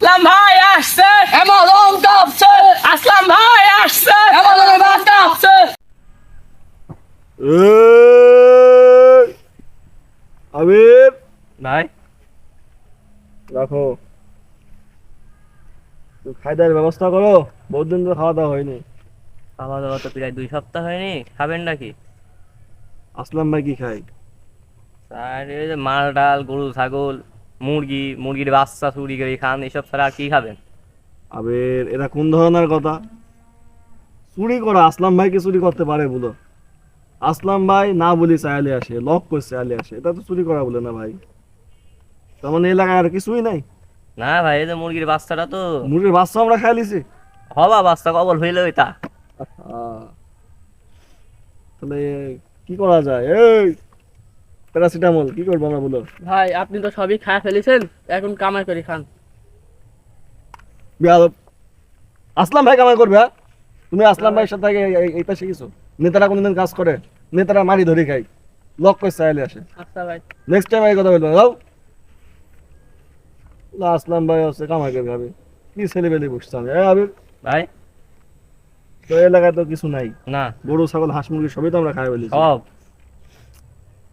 আসলাম ভাই আসছে এমন কাঁপছে আসলাম ভাই আসছে এমন বাস কাঁপছে এই! আবির ভাই রাখো তো খাই দাওয়ার ব্যবস্থা করো। বহুত দিন ধরে খাওয়া দাওয়া হয়নি। খাওয়া দাওয়া তো প্রায় দুই সপ্তাহ হয়নি। খাবেন নাকি? আসলাম ভাই কি খাই? আর মাল ডাল গরু ছাগল। মুরগি মুরগির বাচ্চা চুরি করে খান এসব ছাড়া আর কি খাবেন? আবির এটা কোন ধরনের কথা? চুরি করা আসলাম ভাই কি চুরি করতে পারে বলো। আসলাম ভাই না বলি চাইলে আসে লক করে চাইলে আসে এটা তো চুরি করা বলে না ভাই। তার মানে এলাকায় আর কিছুই নাই? না ভাই এই যে মুরগির বাচ্চাটা তো মুরগির বাচ্চা আমরা খাই লিছি হবা বাচ্চা কবল হইলে ওইটা তাহলে কি করা যায়? এই! প্যারাসিটামল কি করব আমরা বলো? ভাই আপনি তো সবই খায় ফেলেছেন এখন কামাই করে খান। আসলাম ভাই কামাই করবে হ্যাঁ? তুমি আসলাম ভাইয়ের সাথে আগে এই- এইটা শিখেছো নেতারা কোনদিন কাজ করে নেতারা মারি ধরে খাই লক করে চাইলে আসে। আচ্ছা ভাই। নেক্সট টাইম এই কথা বলব না, আসলাম ভাই হচ্ছে কামাই করে খাবে কি ছেলে বেলে বসছে আমি? আবির ভাই। তো এলাকায় তো কিছু নাই। না। গরু ছাগল হাঁস মুরগি সবই তো আমরা খাই বলি সব।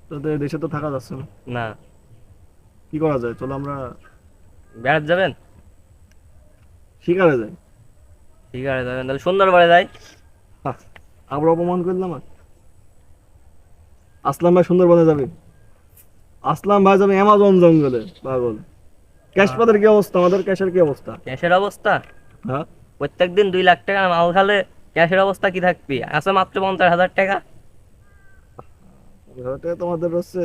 তো তো দেশে তো থাকা যাচ্ছে না। না। কি করা যায়? চলো আমরা বেড়াতে যাবেন? শিকারে যাই। আছে যাবেন? তাহলে সুন্দরবনে যাই। আমরা অপমান করলাম আর? আসলাম ভাই সুন্দরবনে যাবে? আসলাম ভাই যাবে অ্যামাজন জঙ্গলে পাগল। ক্যাশ পাতের কি অবস্থা? আমাদের ক্যাশের কি অবস্থা? ক্যাশের অবস্থা? হ্যাঁ। প্রত্যেকদিন দুই লাখ টাকা মাল খালে ক্যাশের অবস্থা কি থাকবি? আছে মাত্র পঞ্চাশ হাজার টাকা। ওটা তোমাদের হচ্ছে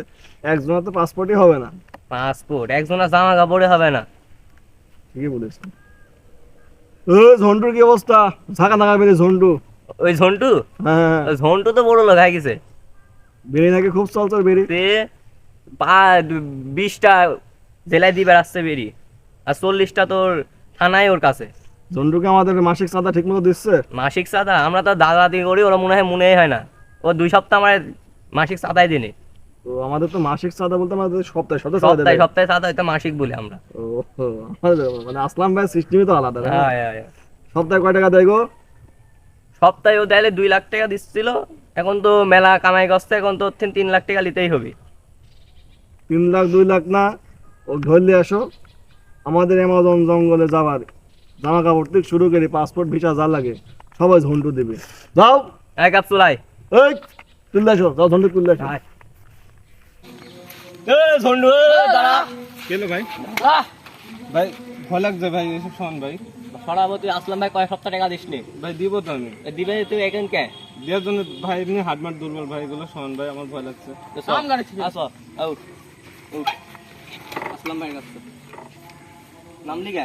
একজনের তো পাসপোর্টই হবে না। পাসপোর্ট একজনের জামা কাপড়ে হবে না। ঠিকই বলেছ। ও ঝন্টুর কি অবস্থা? ঝাঁকা ঢাকা বেরিয়ে ঝন্টু। ওই ঝন্টু? হ্যাঁ হ্যাঁ। ঝন্টু তো বড় লোক হয়ে গেছে। বেরিয়ে নাকি খুব চল চল বেরিয়ে। সে বিশটা জেলায় দিয়ে বেড়াচ্ছে বেরি আর চল্লিশটা তোর থানায় ওর কাছে। ঝন্টুকে আমাদের মাসিক চাঁদা ঠিক মতো দিচ্ছে? মাসিক চাঁদা আমরা তো দাদা দিয়ে করি ওরা মনে হয় মনেই হয় না। ও দুই সপ্তাহ আমার মাসিক চাঁদাই দিনে। তো আমাদের তো মাসিক চাঁদা বলতে আমাদের সপ্তাহে সপ্তাহে চাঁদা সপ্তাহে সপ্তাহে চাঁদা হয়তো মাসিক বলি আমরা। ও আমাদের মানে আসলাম ভাই সিস্টেমই তো আলাদা হ্যাঁ, হ্যাঁ, হ্যাঁ। সপ্তাহে কয় টাকা দেয় গো? সপ্তাহে ও দেয়ালে দুই লাখ টাকা দিচ্ছিল। এখন তো মেলা কামাই করছে এখন তো থেকে তিন লাখ টাকা নিতেই হবে। তিন লাখ দুই লাখ না? ও ধরলে আসো। আমাদের অ্যামাজন জঙ্গলে যাবার জামা কাপড় থেকে শুরু করে পাসপোর্ট ভিসা যা লাগে সবাই ঝন্টু দেবে। যাও। এক কাপ চুলাই। এই! তুললে আসো যাও ঝন্টু তুললে আসো ঝন্ডু কেন ভাই? ভাই ভয় লাগছে ভাই এসব শোন ভাই। সরাবতী আসলাম ভাই কয় সপ্তাহ টাকা দিসনি। ভাই দিব তো আমি। দিবে তুই এখন কে? দেওয়ার জন্য ভাই এমনি হাত মার দুর্বল ভাই এগুলো শোন ভাই আমার ভয় লাগছে। আসো আউট আউট। আসলাম ভাই কাছে নামলি কে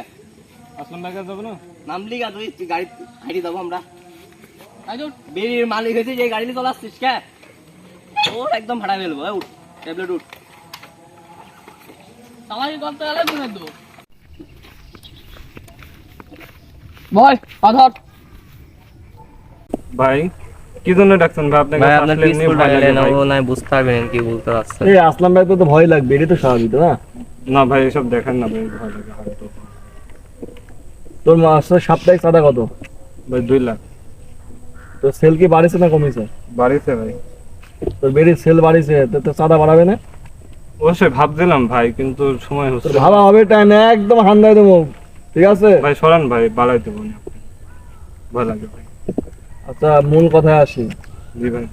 আসলাম ভাই কাছে যাব না? নামলি কে তুই তুই গাড়ি হাইটি যাব আমরা। বেরির মালিক হয়েছে যে গাড়ি নিয়ে চলাচ্ছিস কে? ও একদম ভাড়া ফেলব উঠ ট্যাবলেট উঠ। করতে গেলে মনে তো বল পাথর ভাই কি জন্য ডাকছেন ভাই? আপনাকে ভাই আপনার পিস্তল ডাকলেন ও নাই বুঝতে পারবেন কি বলতে পারছে এই আসলাম ভাই তো তো ভয় লাগবে এটা তো স্বাভাবিক না? না ভাই এসব দেখেন না ভাই ভয় লাগে হয়তো। তোর মাসের সাপ্তাহিক চাঁদা কত? ভাই দুই লাখ। তোর সেল কি বাড়িছে না কমেছে? বাড়িতে ভাই। তোর সেল বাড়িছে তো চাঁদা বাড়াবে না? অবশ্যই ভাবছিলাম ভাই কিন্তু সময় হচ্ছে ভালো হবে টাইম একদম হান্দায় দেবো ঠিক আছে? ভাই সরান ভাই বাড়াই দেবো না আপনি। ভয় লাগে ভাই। আচ্ছা মূল কথায় আসি। জি ভাই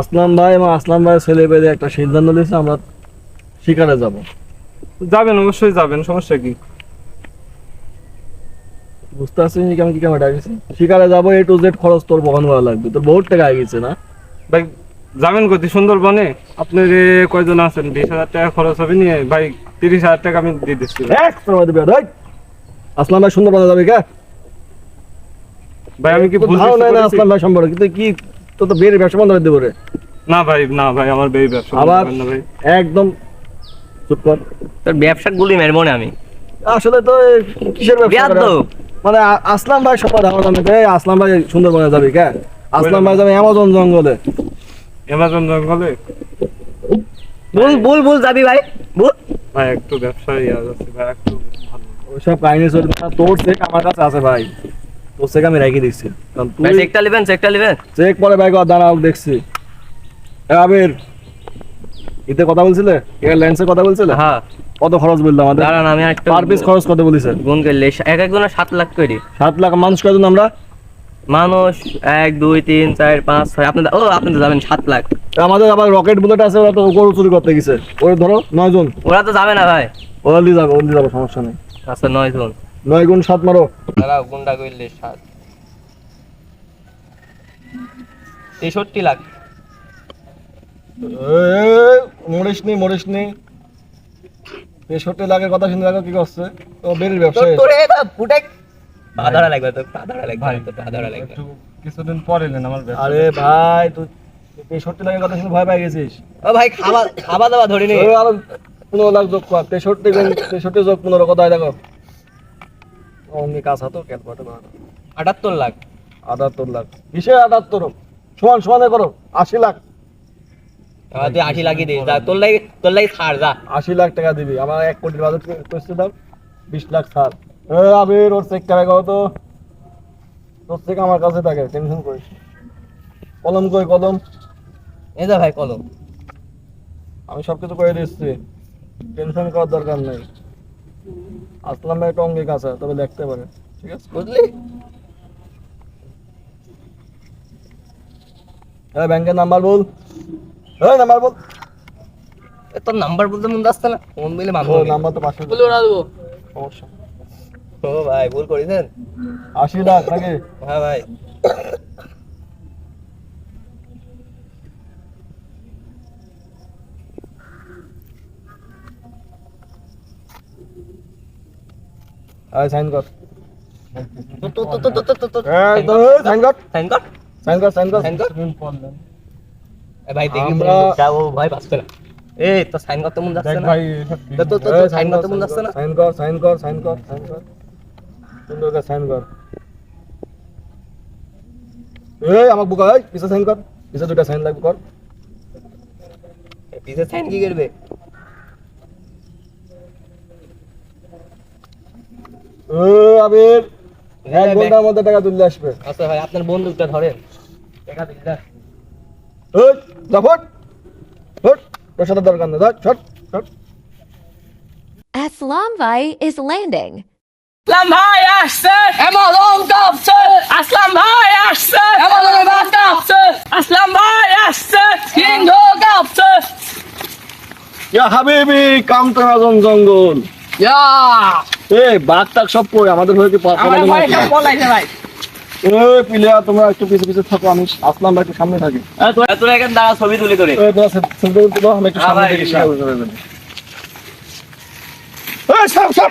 আসলাম ভাই এবং আসলাম ভাই ছেলে পেলে একটা সিদ্ধান্ত নিয়েছে আমরা শিকারে যাব। যাবেন অবশ্যই যাবেন সমস্যা কি? বুঝতে পারছিস কি আমি কি কেমন ডাকিছি? শিকারে যাব এ টু জেড খরচ তোর বহন করা লাগবে। তোর বহুত টাকা আগে গেছে না? ভাই যাবেন কোথায় সুন্দরবনে আপনার কয়জন আছেন? বিশ হাজার টাকা খরচ হবে নিয়ে ভাই তিরিশ হাজার টাকা আমি দিয়ে দিচ্ছি। আসলাম ভাই সুন্দরবনে যাবে কে? ভাই আমি কি ভুল নাই না আসলাম ভাই সম্পর্কে কিন্তু কি তো তো বের ব্যবসা বন্ধ করে দেবো রে। না ভাই না ভাই আমার বেই ব্যবসা আবার- ভাই। একদম চুপ কর। তোর ব্যবসা গুলি মারবো না আমি। আসলে তো কিসের ব্যবসা মানে আসলাম ভাই সবার ধারণা নেবে এই আসলাম ভাই সুন্দরবনে যাবে কে? আসলাম ভাই যাবে অ্যামাজন জঙ্গলে। অ্যামাজন জঙ্গলে? বল বল বল যাবি ভাই বল। ভাই একটু ব্যবসা ইয়ে আছে ভাই একটু ভালো। ওই ওইসব কাহিনী চলবে না তোর চেক আমার কাছে আছে ভাই। তোর চেক আমি রেখে দিচ্ছি। কারণ তুই চেকটা নেবেন চেকটা নেবেন। চেক পরে ভাই কর দাঁড়াও দেখছি। আবির ইতে কথা বলছিলে? এর লেন্সে কথা বলছিলে? হ্যাঁ। কত খরচ বললাম আমাদের? দাঁড়ান আমি একটা পার পিস খরচ কত বলিছে? গুণ করলে এক একজনের সাত লাখ করে। সাত লাখ মানুষ কয়জন আমরা? মানুষ এক দুই তিন চার পাঁচ ছয় আপনাদের ও আপনাদের যাবেন সাত লাখ। আমাদের আবার রকেট বুলেট আছে ওরা তো গরু চুরি করতে গেছে। ওরে ধরো নয় জন। ওরা তো যাবে না ভাই। ওরা নিয়ে যাবে ওরা নিয়ে যাবে সমস্যা নেই। আচ্ছা নয় জন। নয় গুণ সাত মারো। দাঁড়াও গুন্ডা করলে সাত। তেষট্টি লাখ। মরিস নি মরিস নি। তেষট্টি লাখের কথা শুনে দেখো কি করছে। তো বেরির ব্যবসা লাগবে তো পাদারা লাগবে তো পাদারা লাগবে একটু কিছুদিন পরে নেন আমার আরে ভাই তুই তেষট্টি লাখের কথা শুনে ভয় পাই গেছিস। ও ভাই খাওয়া খাওয়া দাওয়া ধরে আরও পনেরো লাখ যোগ কর তেষট্টি তেষট্টি যোগ পনেরো কোথায় দেখো? অমনি কাজ হতো ক্যালকুলেটর বানাতো আটাত্তর লাখ। আটাত্তর লাখ। কিসে আটাত্তর? সমান সমানে করো আশি লাখ। তুই আশি লাখই দিস যা, তোর লাগে তোর লাগে ছাড় যা। আশি লাখ টাকা দিবি আমার এক কোটির বাজেট করছে দাম বিশ লাখ ছাড়। আবির ওর চেক টাকা কত তোর চেক আমার কাছে থাকে টেনশন করিস কলম কই কলম? এই যা ভাই কলম। আমি সব কিছু করে দিচ্ছি। টেনশন করার দরকার নেই। আসলাম ভাই টঙ্গে কাছে তবে লিখতে পারে। ঠিক আছে? বুঝলি? হ্যাঁ ব্যাংকের নাম্বার বল। হ্যাঁ নাম্বার বল। তোর নাম্বার বলতে মন আসছে না? ফোন দিলে নাম্বার তো পাশে বলে ওরা দেবো। সমস্যা। ও ভাই ভুল করেছেন? আশি লাখ নাকি? হ্যাঁ ভাই। আয় সাইন কর। তো তো তো তো তো তো সাইন কর। সাইন কর সাইন কর। সাইন কর সাইন কর। এ ভাই দেখি আমরা- যা ও ভাই বাঁচবে না। এই তো সাইন করতে মন যাচ্ছে না। ভাই তো সাইন করতে মন যাচ্ছে না। সাইন কর সাইন কর সাইন কর সাইন কর। সুন্দর সাইন কর। এই আমার বুকা এই পিছে সাইন কর। পিছে দুটা সাইন লাগবে কর। পিছে সাইন কি করবে? ও আবির হ্যাঁ, এক ঘণ্টার মধ্যে টাকা তুললে আসবে। আচ্ছা ভাই আপনার বন্দুকটা ধরেন। দেখা দিন না এই ফট। ফট তোর সাথে দরকার নেই ধর ছট ছট। Aslam Vai is landing. আসলাম ভাই আসছে এমন কাঁপছে আসলাম ভাই আসছে এমন কাঁপছে আসলাম ভাই আসছে সিংহ কাঁপছে ইয়া হাবিবি কামতানাজন জঙ্গল ইয়া এই বাঘ টাক সব পড়ে আমাদের হয়ে কি ভাই আছে? সব বলাইছে ভাই। এই পিলিয়া তোমরা একটু পিছে পিছে থাকো আমি আসলাম ভাই একটু সামনে থাকি। তোর এখানে দাঁড়া ছবি তুলি করে এই তোরা ছবি তুলো, আমি একটু হ্যাঁ সামনে থেকে। সামনে। এই, সব, সব।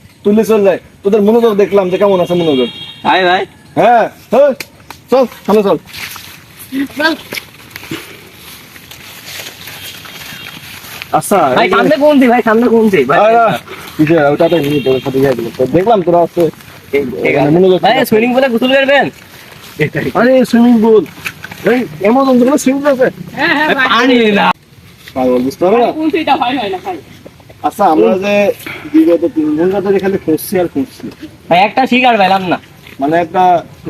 তুলে চলে যায় তোদের মনোযোগ দেখলাম যে কেমন আছে মনোযোগ। ভাই ভাই। হ্যাঁ হ্যাঁ, চল সামনে চল। আচ্ছা ভাই সামনে কোনছি ভাই সামনে কোনছি ভাই ওটাতে নিয়ে তোর সাথে যাই তো দেখলাম তোরা হচ্ছে ভাই সুইমিং পুলে গোসল করবেন? আরে সুইমিং পুল। এই অ্যামাজন সুইমিং পুল আছে। হ্যাঁ হ্যাঁ পানি না পাগল বুঝতে পারবে না? কোনটা হয় না ভাই। আচ্ছা আমরা যে বিগত তিন ঘণ্টা ধরে খালি খুঁজছি আর খুঁজছি। ভাই একটা শিকার পেলাম না। মানে একটা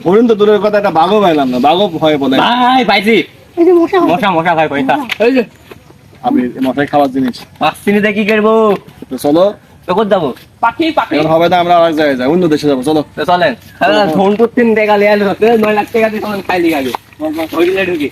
হরিণ তো দূরের কথা একটা বাঘও পাইলাম না। বাঘও ভয় বলে। ভাই পাইছি। এই যে মশা মশা মশা ভাই পয়সা। এই যে। আমি মাথায় খাওয়ার জিনিস। পাঁচ মিনিটে কি করব? তো চলো। তো কোথায় যাব? পাখি পাখি। এখন হবে না আমরা আরেক জায়গায় যাই। অন্য দেশে যাব চলো। তো চলেন। ফোন করতেন দেখা লিয়াল নয় লাখ টাকা দিয়ে তখন খাইলি আগে। ঢুকি।